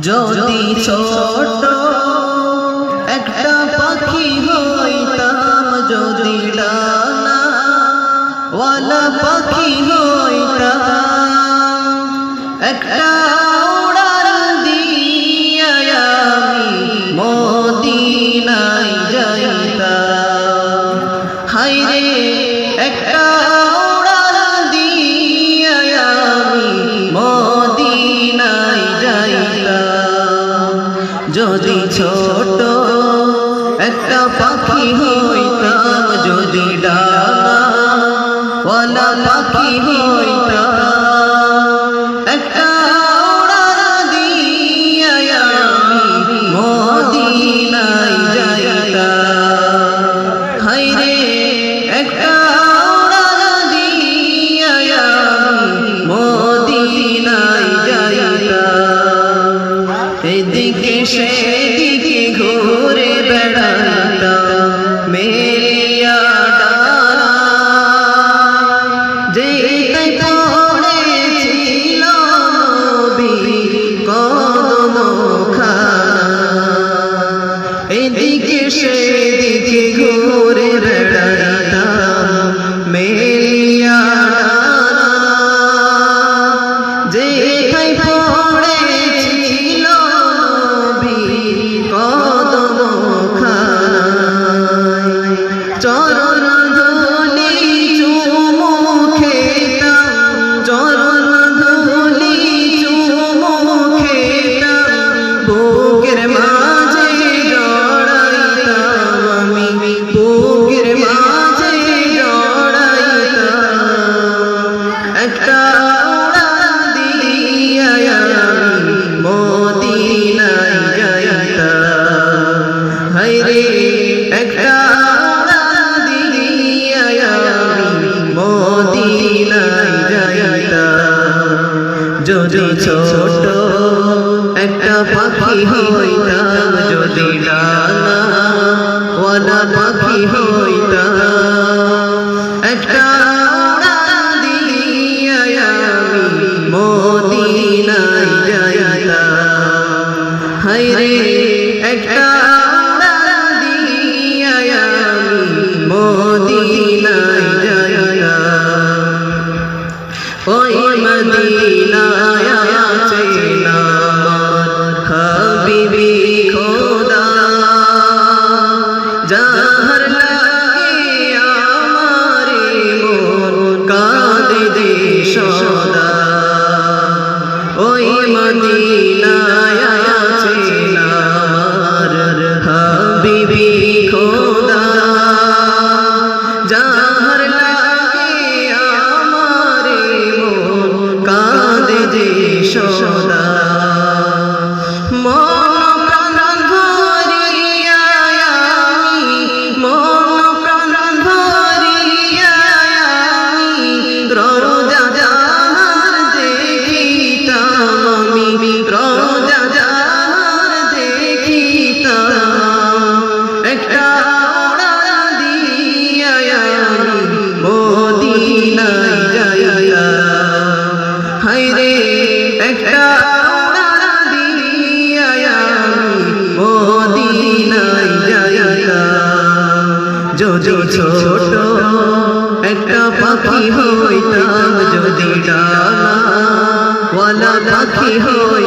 যদি ছোট একটা পাখি হইতাম যদি ডানা পাখি হইতাম একটা মদিনায় যাইতা হাইরে একটা যদি ছোট একটা পাখি হইতাম যদি ডানা ওলা পাখি হই say দরদ যদি ছোট একটা পাখি হইতাম যদি যাহার লাগে আমারে সদা। ওই মদিনা যদি ছোট একটা পাখি হইতাম যদি ডালা ওয়ালা পাখি হই